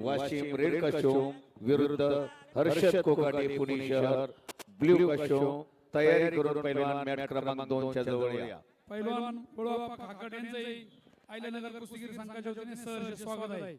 Washim red कशोम विरुद्ध हर्षद कोकाटे पुणे शहर blue कशोम तयारी करून पैलवान मॅट क्रमांक दोनच्या जवळ या. पैलवान गोळाप्पा काकड यांचंही आयल्यानगर कुस्तीगीर संघाच्या वतीने सहर्ष स्वागत आहे.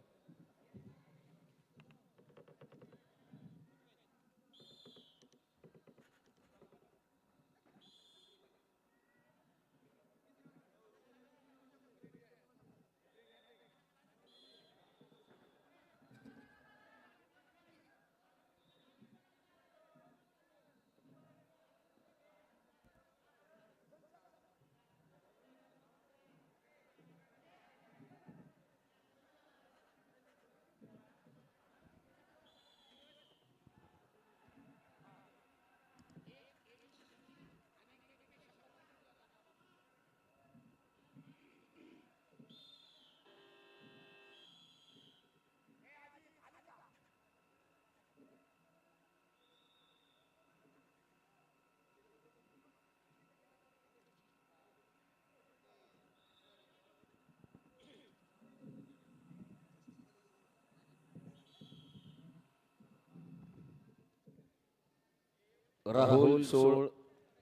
राहुल सोळ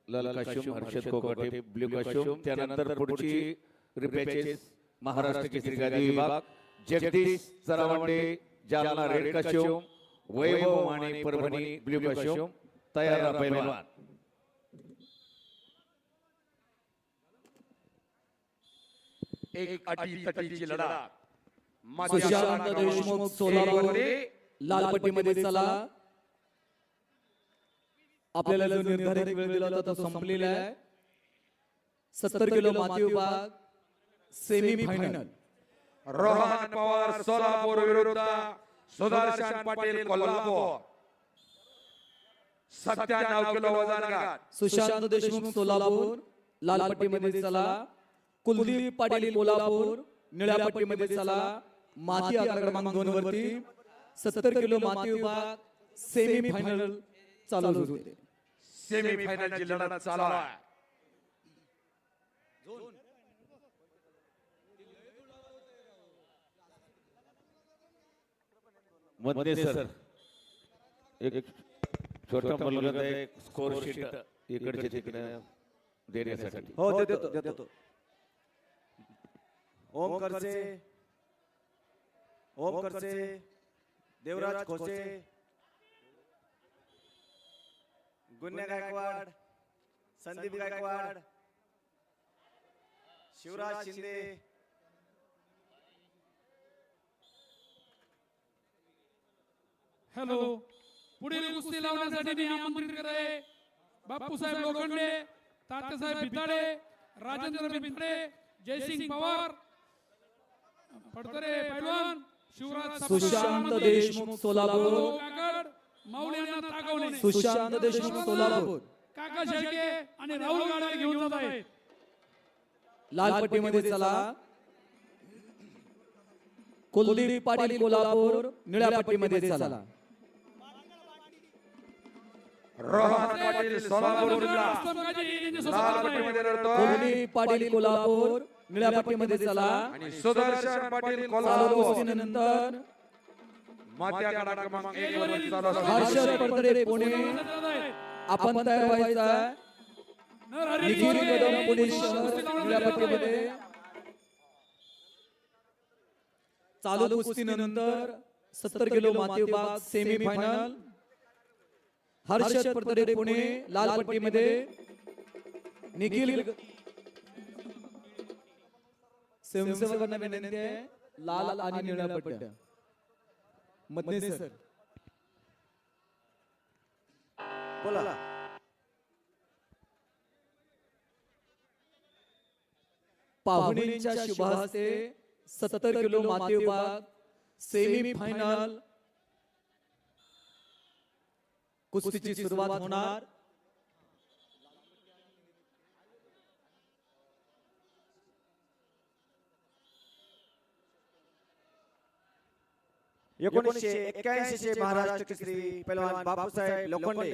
लाल costume Harshad Kokate blue costume. त्यानंतर पुढची रिपॅचेस महाराष्ट्र केसरी गादी विभाग. Jagdish Charawande Jalna red costume Vaibhav Mane Parbhani blue costume. तयार राहा पैलवान. एक अटी तटीची लढा सुशांत देशमुख सोलापूर लालपट्टीमध्ये चला. आपल्याला जो निर्धारित वेळ दिला होता तो संपलेला आहे. सत्तर किलो माती विभाग सेमी फायनल रोहन पवार सोलापूर विरुद्ध सुदर्शन पाटील कोल्हापूर. सत्त्याण्णव किलो वजन गट सुशांत देशमुख सोलापूर लालपट्टीमध्ये चला. कुलदीप पाटील कोल्हापूर निळ्या पट्टीमध्ये चला. माती आकडा क्रमांक दोन वरती. सत्तर किलो माती विभाग सेमी फायनल चालू होते. सेमी फायनलची लढत चालू आहे. मध्ये सर एक छोटा मुलगा एक स्कोर शीट इकडचे तिकडे देण्यासाठी. हो देतो देतो देतो. ओम करचे ओम करचे देवराज खोसे गुन्हे गायकवाड संदीप गायकवाड शिवराज शिंदे हॅलो पुढील कुस्ती लावण्यासाठी मी आमंत्रित करत आहे. बापूसाहेब लोखंडे तात्यासाहेब भिताडे राजेंद्र भित्रे जयसिंग पवार फडतरे पैलवान शिवराज सुशांत देशमुख सोलापूर. सुशांत देशमुख सोलापूर. काका शेळके आणि राहुल गाडे घेऊन जात आहेत. लाल पट्टीमध्ये चला. कुलदीप पाटील कोल्हापूर निळ्या पट्टीमध्ये चला. रोहन पाटील सोलापूर विरुद्ध अस्लम गाजी यांच्यासोबत लाल आहे. पट्टीमध्ये लढतो कुलदीप पाटील कोल्हापूर निळ्या पट्टीमध्ये चला. आणि सुदर्शन पाटील कोल्हापूर. कुस्तीनंतर मात्या कडा क्रमांक एक चालू असतो. हर्षद पडतरे पुणे. आपण तयार व्हायचा. निखिल कदम पुणे कुस्ती शहर चालू कुस्तीनंतर सत्तर किलो माती विभाग सेमी फायनल हर्षद पडतरे पुणे लाल पट्टीमध्ये निखिल स्वयंसेवकांना विनंती आहे लाल आणि निळ्या पट्ट्या. मधने सर. बोला. पाहुण्यांच्या शुभहस्ते सत्तर किलो माती विभाग सेमी फायनल कुस्तीची सुरुवात होणार. एकोणीसशे एक्क्याऐंशी चे महाराष्ट्र केसरी पैलवान बापूसाहेब लोखंडे.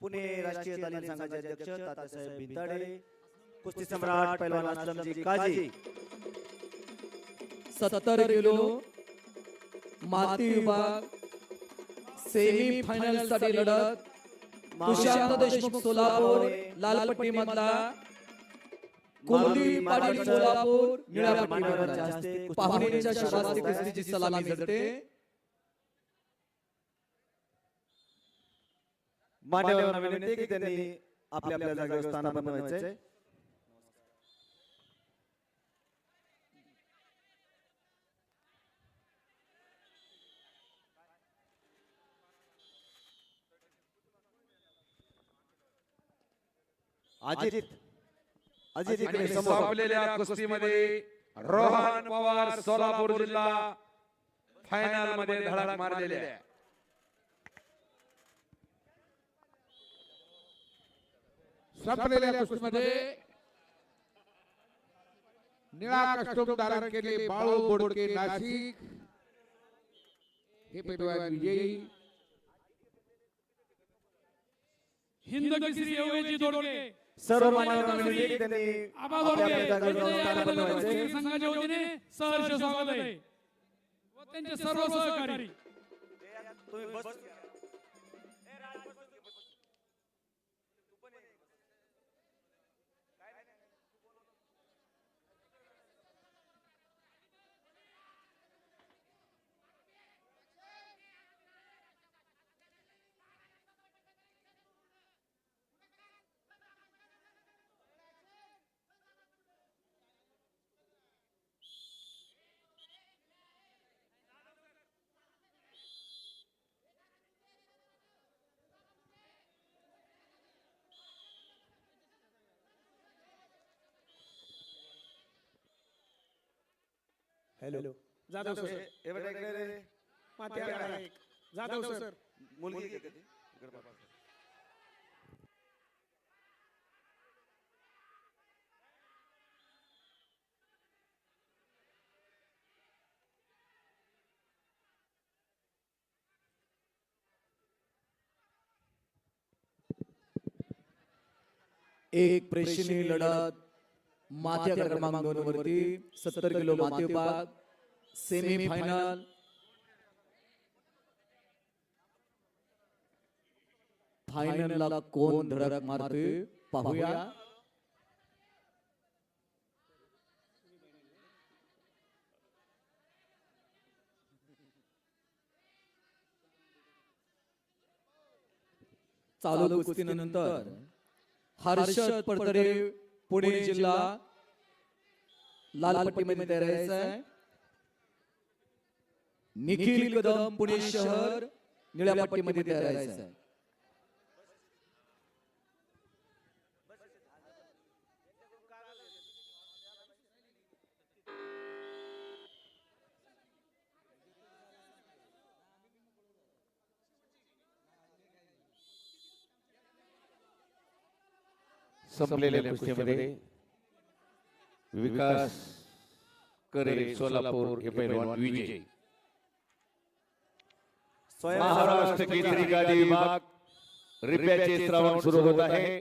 पुणे राष्ट्रीय तालीम संघाचे अध्यक्ष तात्यासाहेब भिंताडे कुस्ती सम्राट पैलवान असलमजी काजी. सत्तर किलो माती विभाग सेमी फायनलसाठी लढत देशमुख सोलापूर लालपट्टी मधला कुलदीप पाटील सोलापूर निळ्या पट्टी मधला पाहुण्यांच्या शुभास्ती कुस्तीची सलामी करते. मान्यवरांना विनंती की त्यांनी आपल्या आपल्या जागेवर स्थान बनवायचंय? अजित. अजित इकडे आणि समोर. संपलेल्या कुस्तीमध्ये रोहन पवार सोलापूर जिल्हा फायनलमध्ये धडक मारलेले आहे. संपलेल्या कुस्तीमध्ये निळा कस्टम धारण केले बाळू बोडके नाशिक. हे पैलवान विजयी. हिंद केसरी एवढी दोडके सर्व त्यांनी आपल्या संघाच्या वतीने सहर्ष स्वागत आहे. व त्यांचे सर्व सहकारी. Hello. Jadhav sir. Jadhav sir. मुलगी आहे का ती? इकडे बघा. एक प्रेक्षणीय लढत माती क्रमांक दोन वरती सत्तर किलो माती विभाग सेमी फायनल फायनलला कोण धडक मारते पाहूया. चालू कुस्तीनंतर हर्षद पडतरे पुणे जिल्हा लालपट्टीमध्ये तयार आहे. निखिल कदम पुणे शहर निळ्या पट्टीमध्ये तयार आहे. संपलेल्या कुस्तीमध्ये विकास करे सोलापूर हे पैलवान विजय. स्वयं महाराष्ट्र केसरी गादी विभाग रिप्याचे श्रावण सुरू होत आहे.